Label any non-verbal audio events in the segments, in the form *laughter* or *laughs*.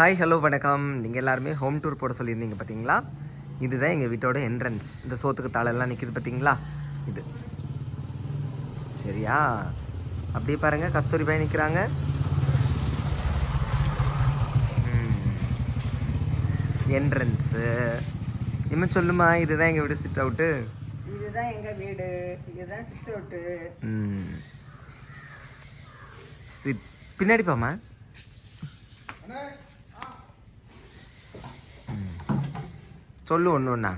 Hi hello வணக்கம். நீங்கள் எல்லாருமே ஹோம் டூர் போட சொல்லியிருந்தீங்க பார்த்தீங்களா இதுதான் எங்கள் வீட்டோட என்ட்ரன்ஸ் இந்த சோத்துக்கு தாளெல்லாம் நிற்கிது பார்த்தீங்களா இது. சரியா? அப்படியே பாருங்கள் கஸ்தூரி பாய் நிற்கிறாங்க என்ட்ரன்ஸு இனிமே சொல்லுமா இதுதான் எங்கள் வீடு சிட் அவுட்டு இதுதான் எங்க வீடு. இதுதான் சிஸ்ட் அவுட்டு சிட் பின்னாடி போமா சொல்லு ஒன்று ஒன்றா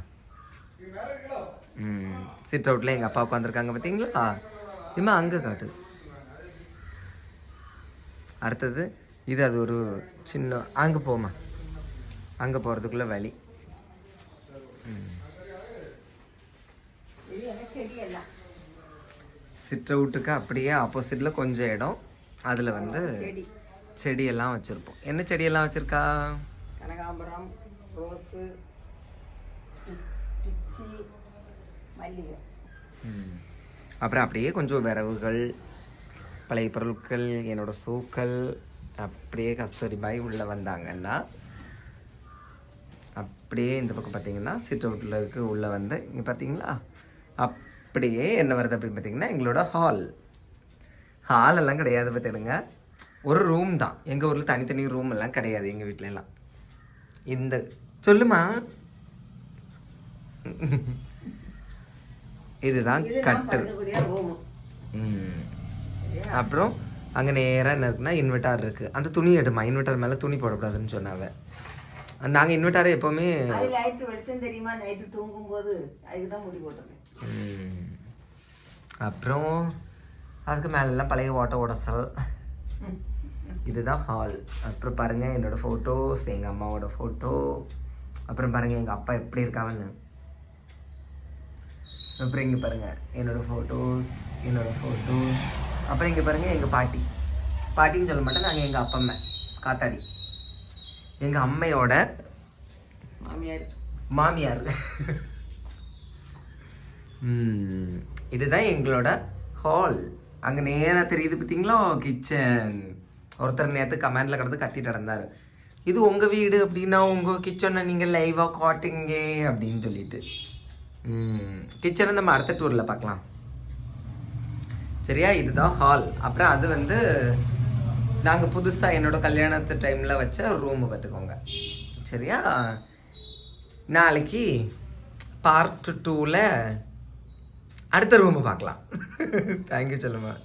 ம் சிட் அவுட்டில் எங்கள் அப்பா உட்காந்துருக்காங்க பார்த்தீங்களா இம்மா அங்கே காட்டு. அடுத்தது இது அது ஒரு சின்ன அங்கே போமா அங்கே போகிறதுக்குள்ள வழி. செடி அவுட்டுக்கு அப்படியே ஆப்போசிட்டில் கொஞ்சம் இடம். அதில் வந்து செடி. செடியெல்லாம் வச்சுருப்போம். என்ன செடியெல்லாம் வச்சுருக்கா? கனகாம்பரம் ரோஸு பிச்சி மல்லிகை. அப்புறம் அப்படியே கொஞ்சம் விரவுகள் பழைய பொருட்கள் என்னோட சூக்கள் அப்படியே கஸ்தூரிபாய் உள்ளே வந்தாங்கன்னா அப்படியே இந்த பக்கம் பார்த்தீங்கன்னா சிட் இருக்கு உள்ளே வந்து இங்கே பார்த்தீங்களா? அப்படியே என்ன வருது அப்படின்னு பார்த்தீங்கன்னா எங்களோட ஹால் ஹால் எல்லாம் கிடையாது பார்த்துடுங்க ஒரு ரூம் தான். எங்கள் ஊரில் தனித்தனி ரூம் எல்லாம் கிடையாது எங்கள் வீட்டிலலாம் இந்த சொல்லுமா *laughs* இதுதான் கட்டில். அப்புறம் அங்கே நேராக என்ன இருக்குன்னா இன்வெர்டார் இருக்குது அந்த துணி எடுமா? இன்வெர்டார் மேலே துணி போடக்கூடாதுன்னு சொன்னாவ. நாங்கள் இன்வெர்டாரை எப்போவுமே லைட்டு வெளிச்சம் தெரியுமா? நைட்டு தூங்கும்போது அதுக்கு தான் முடி போட்டிருக்கேன். அப்புறம் அதுக்கு மேலெல்லாம் பழைய ஓட்ட உடசல் இதுதான் ஹால் அப்புறம் பாருங்கள் என்னோட ஃபோட்டோஸ் எங்கள் அம்மாவோட ஃபோட்டோ அப்புறம் பாருங்கள் எங்கள் அப்பா எப்படி இருக்காங்கன்னு. அப்புறம் இங்கே பாருங்கள் என்னோட ஃபோட்டோஸ் என்னோட ஃபோட்டோஸ் அப்புறம் இங்கே பாருங்கள் எங்கள் பாட்டி. பாட்டின்னு சொல்ல மாட்டேன் நாங்கள் எங்கள் அப்பா அம்மா. காத்தாடி. எங்கள் அம்மையோட மாமியார். மாமியார். இதுதான் எங்களோட ஹால் அங்கே நேராக தெரியுது பார்த்தீங்களா கிச்சன் ஒருத்தர் நேற்று கமெண்டில் கிடந்து கத்திட்டு நடந்தார். இது உங்கள் வீடு அப்படின்னா உங்கள் கிச்சனை நீங்கள் லைவாக காட்டுங்க அப்படின்னு சொல்லிட்டு. கிச்சனை நம்ம அடுத்த டூரில் பார்க்கலாம். சரியா? இதுதான் ஹால் அப்புறம் அது வந்து நாங்கள் புதுசாக என்னோட கல்யாணத்து டைமில் வச்ச ரூமை பார்த்துக்கோங்க. சரியா? நாளைக்கு பார்ட் டூவில் அடுத்த ரூமை பார்க்கலாம். *laughs* தேங்க்யூ சொல்லுமா.